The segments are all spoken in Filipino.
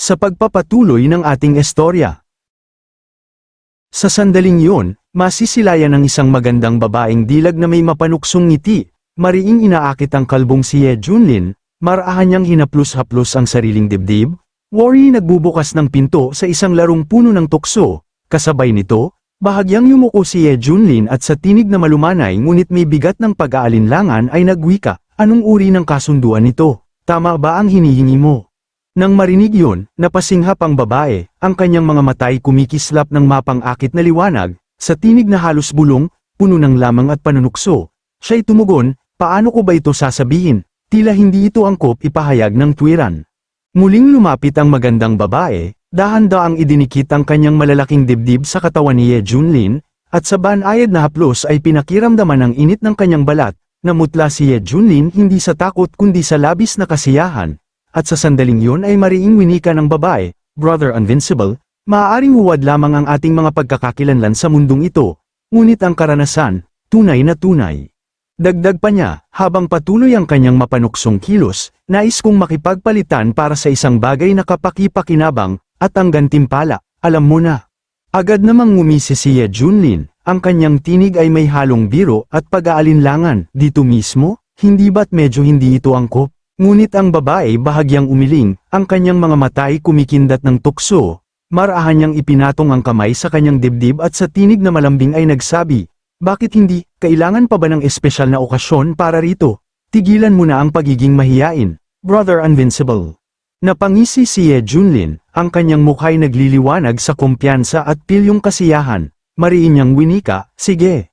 sa pagpapatuloy ng ating istorya. Sa sandaling yun, masisilayan ng isang magandang babaeng dilag na may mapanuksong ngiti, mariing inaakit ang kalbong si Ye Junlin, marahan niyang hinaplos-haplos ang sariling dibdib, Worry nagbubukas ng pinto sa isang larong puno ng tukso, kasabay nito, bahagyang yumuko si Ye Junlin at sa tinig na malumanay ngunit may bigat ng pag-aalinlangan ay nagwika, anong uri ng kasunduan nito, tama ba ang hinihingi mo? Nang marinig yun, napasinghap ang babae, ang kanyang mga matay kumikislap ng mapang-akit na liwanag, sa tinig na halos bulong, puno ng lamang at panunukso. Siya'y tumugon, paano ko ba ito sasabihin? Tila hindi ito angkop ipahayag ng tuwiran. Muling lumapit ang magandang babae, dahan-daang idinikit ang kanyang malalaking dibdib sa katawan ni Ye Junlin, at sa banayad na haplos ay pinakiramdaman ang init ng kanyang balat, namutla si Ye Junlin hindi sa takot kundi sa labis na kasiyahan, at sa sandaling yun ay mariing winika ng babae, Brother Invincible, maaaring huwad lamang ang ating mga pagkakakilanlan sa mundong ito, ngunit ang karanasan, tunay na tunay. Dagdag pa niya, habang patuloy ang kanyang mapanuksong kilos, nais kong makipagpalitan para sa isang bagay na kapakipakinabang, at ang gantimpala, alam mo na. Agad namang ngumisi si Ye Junlin, ang kanyang tinig ay may halong biro at pag-aalinlangan, dito mismo, hindi ba't medyo hindi ito angkop? Ngunit ang babae bahagyang umiling, ang kanyang mga mata ay kumikindat ng tukso, marahan niyang ipinatong ang kamay sa kanyang dibdib at sa tinig na malambing ay nagsabi, bakit hindi, kailangan pa ba ng espesyal na okasyon para rito? Tigilan mo na ang pagiging mahiyain, Brother Invincible. Napangisi si Ye Junlin, ang kanyang mukha'y nagliliwanag sa kumpiyansa at pilyong kasiyahan, mariin niyang winika, sige.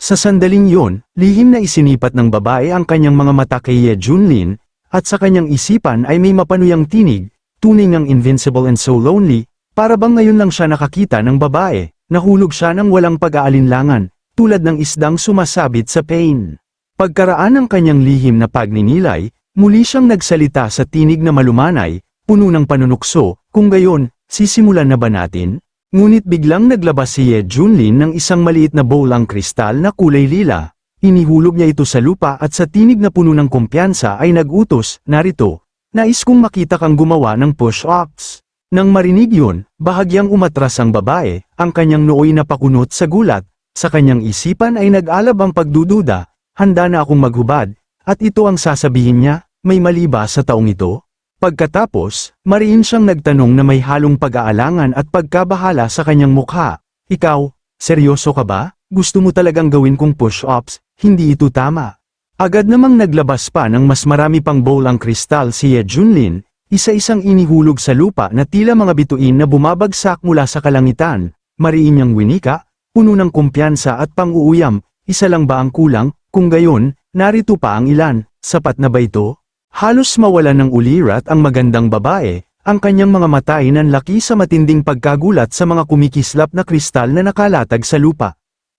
Sa sandaling yun, lihim na isinipat ng babae ang kanyang mga mata kay Ye Junlin, at sa kanyang isipan ay may mapanuyang tinig, tunay ngang invincible and so lonely, para bang ngayon lang siya nakakita ng babae, nahulog siya ng walang pag-aalinlangan, tulad ng isdang sumasabit sa pain. Pagkaraan ng kanyang lihim na pagninilay, muli siyang nagsalita sa tinig na malumanay, puno ng panunukso, kung gayon, sisimulan na ba natin? Ngunit biglang naglabas si Ye Junlin ng isang maliit na bowl ang kristal na kulay lila. Inihulog niya ito sa lupa at sa tinig na puno ng kumpiyansa ay nagutos, narito, nais kong makita kang gumawa ng push-ups. Nang marinig yun, bahagyang umatras ang babae, ang kanyang nooy napakunot sa gulat, sa kanyang isipan ay nag-alab ang pagdududa, handa na akong maghubad, at ito ang sasabihin niya, may mali ba sa taong ito? Pagkatapos, mariin siyang nagtanong na may halong pag-aalangan at pagkabahala sa kanyang mukha. Ikaw, seryoso ka ba? Gusto mo talagang gawin kong push-ups, hindi ito tama. Agad namang naglabas pa ng mas marami pang bowl ang kristal si Ye Junlin, isa-isang inihulog sa lupa na tila mga bituin na bumabagsak mula sa kalangitan, mariin niyang winika, puno ng kumpiyansa at pang-uuyam, isa lang ba ang kulang, kung gayon, narito pa ang ilan, sapat na ba ito? Halos mawalan ng ulirat ang magandang babae, ang kanyang mga mata ay nanlaki sa matinding pagkagulat sa mga kumikislap na kristal na nakalatag sa lupa.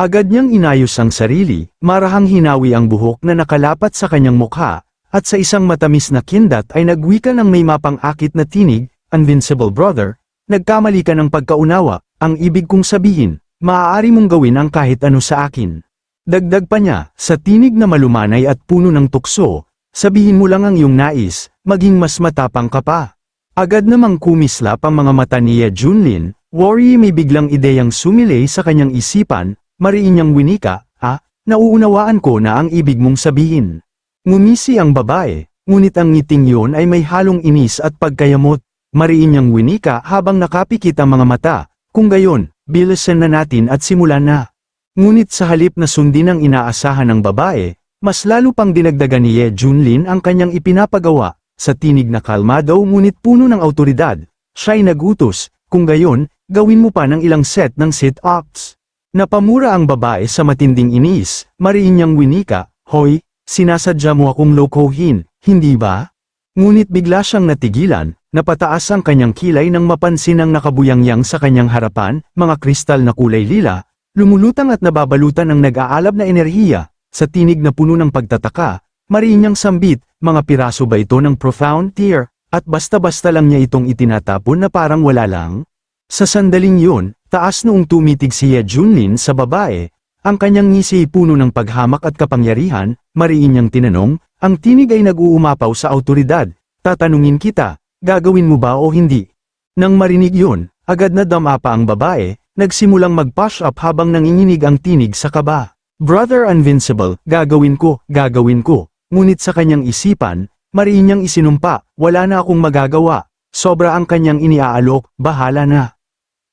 Agad niyang inayos ang sarili, marahang hinawi ang buhok na nakalapat sa kanyang mukha, at sa isang matamis na kindat ay nagwika ng may mapang-akit na tinig, Invincible Brother, nagkamali ka ng pagkaunawa, ang ibig kong sabihin, Maaari mong gawin ang kahit ano sa akin. Dagdag pa niya, sa tinig na malumanay at puno ng tukso, sabihin mo lang ang iyong nais, maging mas matapang ka pa. Agad namang kumislap ang mga mata ni Ye Junlin, worry may biglang ideyang sumilay sa kanyang isipan, mariin niyang winika, ah, nauunawaan ko na ang ibig mong sabihin. Ngumisi ang babae, ngunit ang ngiting yun ay may halong inis at pagkayamot, mariin niyang winika habang nakapikit ang mga mata, kung gayon, bilisan na natin at simulan na. Ngunit sa halip na sundin ang inaasahan ng babae, mas lalo pang dinagdagan ni Ye Junlin ang kanyang ipinapagawa, sa tinig na kalmado ngunit puno ng autoridad, siya'y nagutos, kung gayon, gawin mo pa ng ilang set ng sit-ups. Napamura ang babae sa matinding inis, mariin niyang winika, Hoy, sinasadya mo akong lokohin, hindi ba? Ngunit bigla siyang natigilan, Napataas ang kanyang kilay nang mapansin ang nakabuyangyang sa kanyang harapan, mga kristal na kulay lila, lumulutang at nababalutan ng nag-aalab na enerhiya, sa tinig na puno ng pagtataka, mariin niyang sambit, mga piraso ba ito ng profound tear, at basta-basta lang niya itong itinatapon na parang wala lang? Sa sandaling yun, taas noong tumitig si Ye Junlin sa babae, ang kanyang ngisi puno ng paghamak at kapangyarihan, mariin niyang tinanong, ang tinig ay nag-uumapaw sa autoridad, tatanungin kita, Gagawin mo ba o hindi? Nang marinig yun, agad na dama pa ang babae, nagsimulang mag-push up habang nanginginig ang tinig sa kaba. Brother Invincible, gagawin ko, gagawin ko. Ngunit sa kanyang isipan, mariin niyang isinumpa, wala na akong magagawa. Sobra ang kanyang iniaalok, bahala na.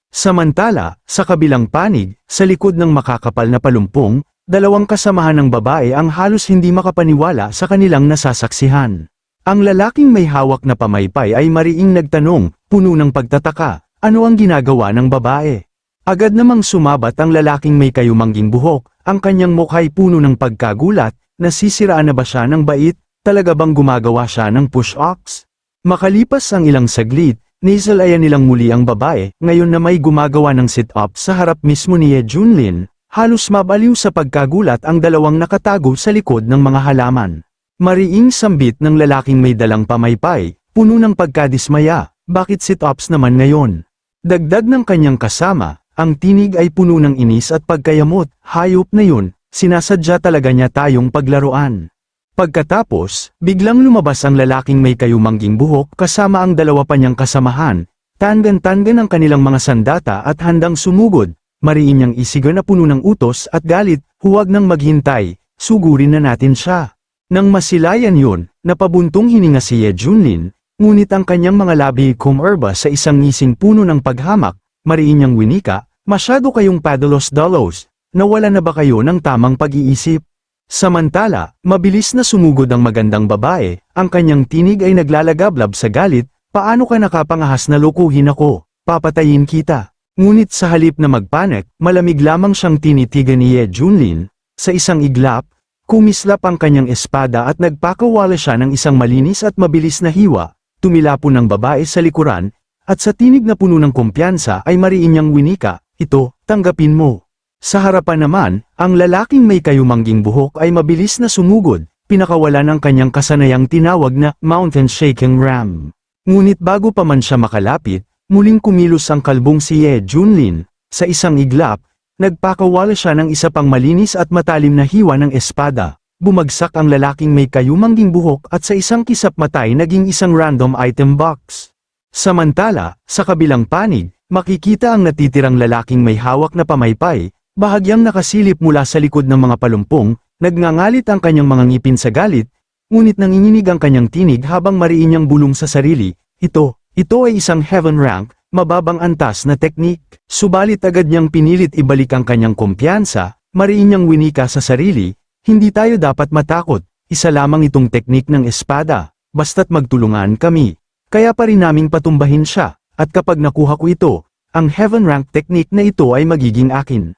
Samantala, sa kabilang panig, sa likod ng makakapal na palumpong, dalawang kasamahan ng babae ang halos hindi makapaniwala sa kanilang nasasaksihan. Ang lalaking may hawak na pamaypay ay mariing nagtanong, puno ng pagtataka, ano ang ginagawa ng babae? Agad namang sumabat ang lalaking may kayumangging buhok, ang kanyang mukha'y puno ng pagkagulat, nasisiraan na ba siya ng bait, talaga bang gumagawa siya ng push-ups? Makalipas ang ilang saglit, Nisalayan nilang muli ang babae, ngayon na may gumagawa ng sit-up sa harap mismo ni Ye Junlin, halos mabaliw sa pagkagulat ang dalawang nakatago sa likod ng mga halaman. Mariing sambit ng lalaking may dalang pamaypay, puno ng pagkadismaya, bakit sit-ups naman ngayon? Dagdag ng kanyang kasama, ang tinig ay puno ng inis at pagkayamot, hayop na yun, sinasadya talaga niya tayong paglaruan. Pagkatapos, biglang lumabas ang lalaking may kayumangging buhok kasama ang dalawa pa niyang kasamahan, tangan-tangan ang kanilang mga sandata at handang sumugod, mariin niyang isiga na puno ng utos at galit, huwag nang maghintay, sugurin na natin siya. Nang masilayan yun, napabuntong hininga si Ye Junlin, ngunit ang kanyang mga labi kumerba sa isang ngising puno ng paghamak, mariin niyang winika, masyado kayong padalos-dalos, nawala na ba kayo ng tamang pag-iisip? Samantala, mabilis na sumugod ang magandang babae, ang kanyang tinig ay naglalagablab sa galit, paano ka nakapangahas na lukuhin ako, papatayin kita. Ngunit sa halip na magpanik, malamig lamang siyang tinitigan ni Ye Junlin, sa isang iglap, kumislap ang kanyang espada at nagpakawala siya ng isang malinis at mabilis na hiwa, tumilapon ng babae sa likuran, at sa tinig na puno ng kumpiyansa ay mariin niyang winika, ito, tanggapin mo. Sa harapan naman, ang lalaking may kayumangging buhok ay mabilis na sumugod, pinakawala ng kanyang kasanayang tinawag na Mountain Shaking Ram. Ngunit bago pa man siya makalapit, muling kumilos ang kalbong si Ye Junlin, sa isang iglap, nagpakawala siya ng isa pang malinis at matalim na hiwa ng espada. Bumagsak ang lalaking may kayumangging buhok at sa isang kisap matay naging isang random item box. Samantala, sa kabilang panig, makikita ang natitirang lalaking may hawak na pamaypay, Bahagyang nakasilip mula sa likod ng mga palumpong, nagngangalit ang kanyang mga ngipin sa galit, ngunit nanginginig ang kanyang tinig habang mariin niyang bulong sa sarili, ito, ito ay isang heaven rank, mababang antas na teknik, subalit agad niyang pinilit ibalik ang kanyang kumpiyansa, mariin niyang winika sa sarili, hindi tayo dapat matakot, isa lamang itong teknik ng espada, basta't magtulungan kami. Kaya pa rin naming patumbahin siya, at kapag nakuha ko ito, ang heaven rank technique na ito ay magiging akin.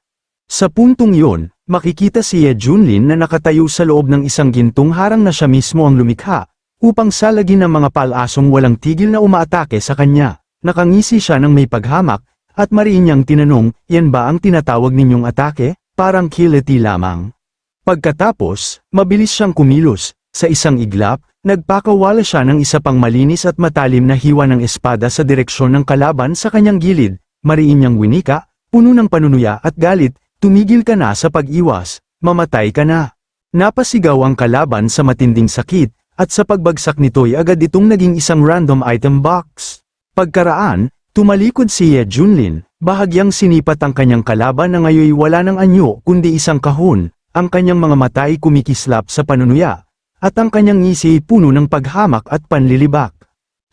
Sa puntong yun, makikita si Ye Junlin na nakatayo sa loob ng isang gintong harang na siya mismo ang lumikha, upang salagin ang mga palasong walang tigil na umaatake sa kanya. Nakangisi siya ng may paghamak, at mariin niyang tinanong, yan ba ang tinatawag ninyong atake? Parang kiliti lamang. Pagkatapos, mabilis siyang kumilos, sa isang iglap, nagpakawala siya ng isa pang malinis at matalim na hiwa ng espada sa direksyon ng kalaban sa kanyang gilid, mariin niyang winika, puno ng panunuya at galit, Tumigil ka na sa pag-iwas, mamatay ka na. Napasigaw ang kalaban sa matinding sakit, at sa pagbagsak nito'y agad itong naging isang random item box. Pagkaraan, tumalikod si Ye Junlin, bahagyang sinipat ang kanyang kalaban na ngayoy wala ng anyo kundi isang kahon, ang kanyang mga mata ay kumikislap sa panunuya, at ang kanyang ngisi puno ng paghamak at panlilibak.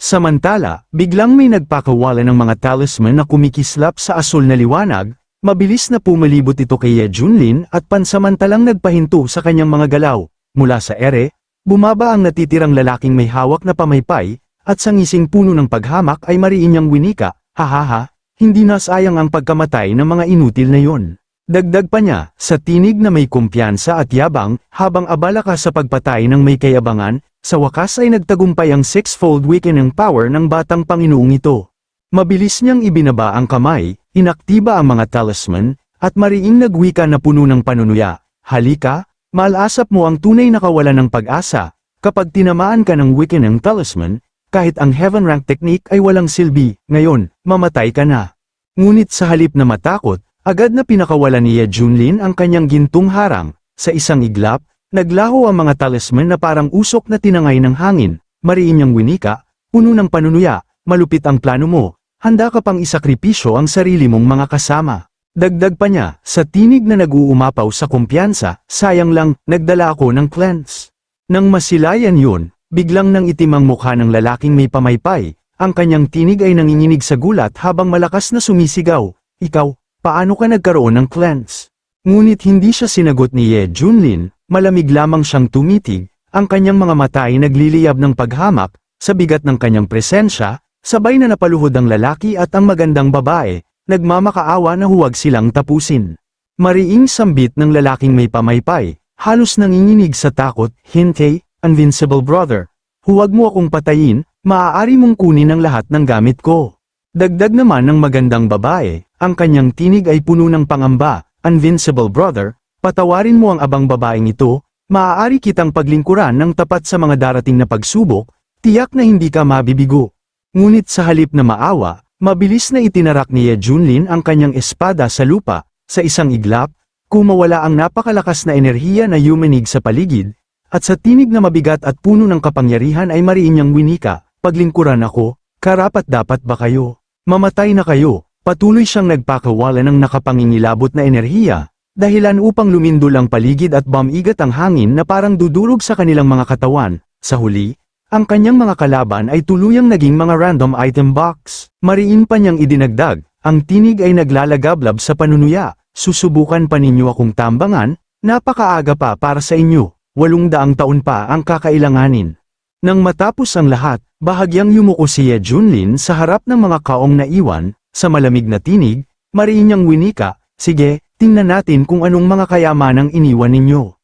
Samantala, biglang may nagpakawala ng mga talisman na kumikislap sa asul na liwanag, Mabilis na pumalibot ito kay Ye Junlin at pansamantalang nagpahinto sa kanyang mga galaw. Mula sa ere, bumaba ang natitirang lalaking may hawak na pamaypay, at sa ngising puno ng paghamak ay mariin niyang winika, hahaha, hindi na sayang ang pagkamatay ng mga inutil na yon. Dagdag pa niya, sa tinig na may kumpiyansa at yabang, habang abala ka sa pagpatay ng may kayabangan, sa wakas ay nagtagumpay ang six-fold weakening power ng batang Panginoong ito. Mabilis niyang ibinaba ang kamay, Inaktiba ang mga talisman, at mariing nagwika na puno ng panunuya, halika, malasap mo ang tunay na kawalan ng pag-asa, kapag tinamaan ka ng wiki ng talisman, kahit ang heaven rank technique ay walang silbi, ngayon, mamatay ka na. Ngunit sa halip na matakot, agad na pinakawalan ni Ye Junlin ang kanyang gintong harang, sa isang iglap, naglaho ang mga talisman na parang usok na tinangay ng hangin, mariin niyang winika, puno ng panunuya, malupit ang plano mo, handa ka pang isakripisyo ang sarili mong mga kasama. Dagdag pa niya, sa tinig na nag-uumapaw sa kumpiyansa, sayang lang, nagdala ako ng cleanse. Nang masilayan yun, biglang nang itim ang mukha ng lalaking may pamaypay, ang kanyang tinig ay nanginginig sa gulat habang malakas na sumisigaw, Ikaw, paano ka nagkaroon ng cleanse? Ngunit hindi siya sinagot ni Ye Junlin, malamig lamang siyang tumitig, ang kanyang mga mata ay nagliliyab ng paghamak, sa bigat ng kanyang presensya, sabay na napaluhod ang lalaki at ang magandang babae, nagmamakaawa na huwag silang tapusin. Mariing sambit ng lalaking may pamaypay, halos nanginginig sa takot, Hintay, Invincible Brother, huwag mo akong patayin, maaari mong kunin ang lahat ng gamit ko. Dagdag naman ng magandang babae, ang kanyang tinig ay puno ng pangamba, Invincible Brother, patawarin mo ang abang babaeng ito, maaari kitang paglingkuran ng tapat sa mga darating na pagsubok, tiyak na hindi ka mabibigo. Ngunit sa halip na maawa, mabilis na itinarak ni Ye Junlin ang kanyang espada sa lupa, sa isang iglap, kumawala ang napakalakas na enerhiya na yumanig sa paligid, at sa tinig na mabigat at puno ng kapangyarihan ay mariin niyang winika, paglingkuran ako, karapat dapat ba kayo? Mamatay na kayo, patuloy siyang nagpakawala ng nakapangingilabot na enerhiya, dahilan upang lumindol ang paligid at bumigat ang hangin na parang dudurog sa kanilang mga katawan, sa huli, ang kanyang mga kalaban ay tuluyang naging mga random item box. Mariin pa niyang idinagdag, ang tinig ay naglalagablab sa panunuya, susubukan pa ninyo akong tambangan, napakaaga pa para sa inyo, walong daang taon pa ang kakailanganin. Nang matapos ang lahat, bahagyang yumuko si Ye Junlin sa harap ng mga kaong naiwan, sa malamig na tinig, mariin niyang winika, sige, tingnan natin kung anong mga kayamanang iniwan ninyo.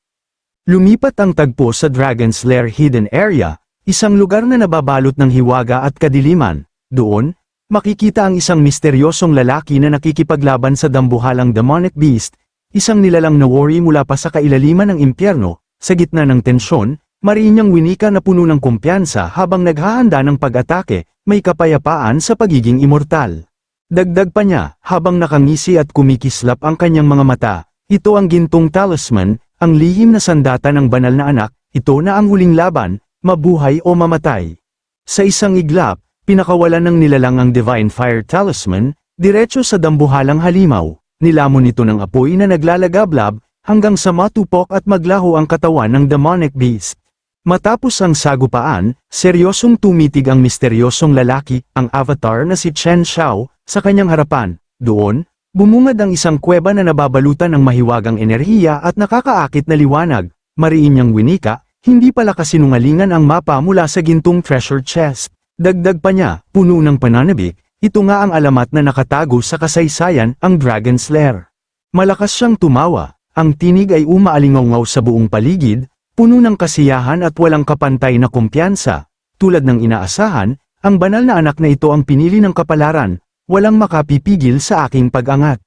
Lumipat ang tagpo sa Dragon's Lair Hidden Area, isang lugar na nababalot ng hiwaga at kadiliman. Doon, makikita ang isang misteryosong lalaki na nakikipaglaban sa dambuhalang demonic beast, isang nilalang na worry mula pa sa kailaliman ng impyerno, sa gitna ng tensyon, mariin niyang winika na puno ng kumpiyansa habang naghahanda ng pag-atake, may kapayapaan sa pagiging immortal. Dagdag pa niya, habang nakangisi at kumikislap ang kanyang mga mata, ito ang gintong talisman, ang lihim na sandata ng banal na anak, ito na ang huling laban, mabuhay o mamatay. Sa isang iglap, pinakawalan ng nilalang ang Divine Fire Talisman, diretso sa dambuhalang halimaw, nilamon ito ng apoy na naglalagablab, hanggang sa matupok at maglaho ang katawan ng demonic beast. Matapos ang sagupaan, seryosong tumitig ang misteryosong lalaki, ang avatar na si Chen Xiao, sa kanyang harapan. Doon, bumungad ang isang kuweba na nababalutan ng mahiwagang enerhiya at nakakaakit na liwanag. Mariin niyang winika, hindi pala kasinungalingan ang mapa mula sa gintong treasure chest. Dagdag pa niya, puno ng pananabik, ito nga ang alamat na nakatago sa kasaysayan, ang Dragon's Lair. Malakas siyang tumawa, ang tinig ay umaalingaw sa buong paligid, puno ng kasiyahan at walang kapantay na kumpiyansa. Tulad ng inaasahan, ang banal na anak na ito ang pinili ng kapalaran, walang makapipigil sa aking pag-angat.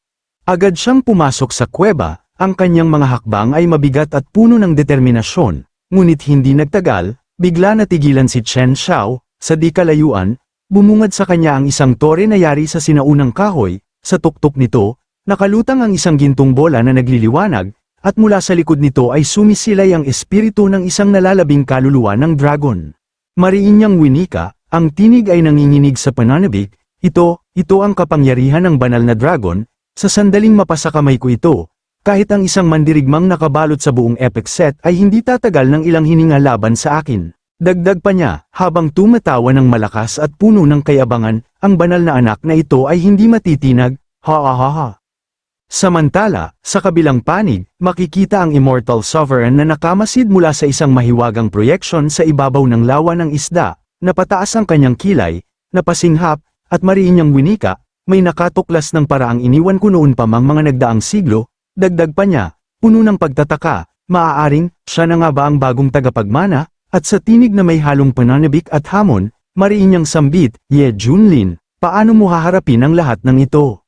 Agad siyang pumasok sa kuweba, ang kanyang mga hakbang ay mabigat at puno ng determinasyon, ngunit hindi nagtagal, bigla natigilan si Chen Xiao, sa di kalayuan, bumungad sa kanya ang isang tore na yari sa sinaunang kahoy, sa tuktok nito, nakalutang ang isang gintong bola na nagliliwanag, at mula sa likod nito ay sumisilay ang espiritu ng isang nalalabing kaluluwa ng dragon. Mariin niyang winika, ang tinig ay nanginginig sa pananabik, ito, ito ang kapangyarihan ng banal na dragon, sa sandaling mapasakamay ko ito, kahit ang isang mandirigmang nakabalot sa buong epic set ay hindi tatagal ng ilang hininga laban sa akin. Dagdag pa niya, habang tumatawa ng malakas at puno ng kayabangan, ang banal na anak na ito ay hindi matitinag, ha ha ha ha. Samantala, sa kabilang panig, makikita ang immortal sovereign na nakamasid mula sa isang mahiwagang proyection sa ibabaw ng lawa ng isda, napataas ang kanyang kilay, napasinghap, at mariin niyang winika, may nakatuklas ng paraang iniwan ko noon pa mang mga nagdaang siglo, dagdag pa niya, puno ng pagtataka, maaaring, siya na nga ba ang bagong tagapagmana, at sa tinig na may halong pananabik at hamon, mariin niyang sambit, Ye Junlin, paano mo haharapin ang lahat ng ito?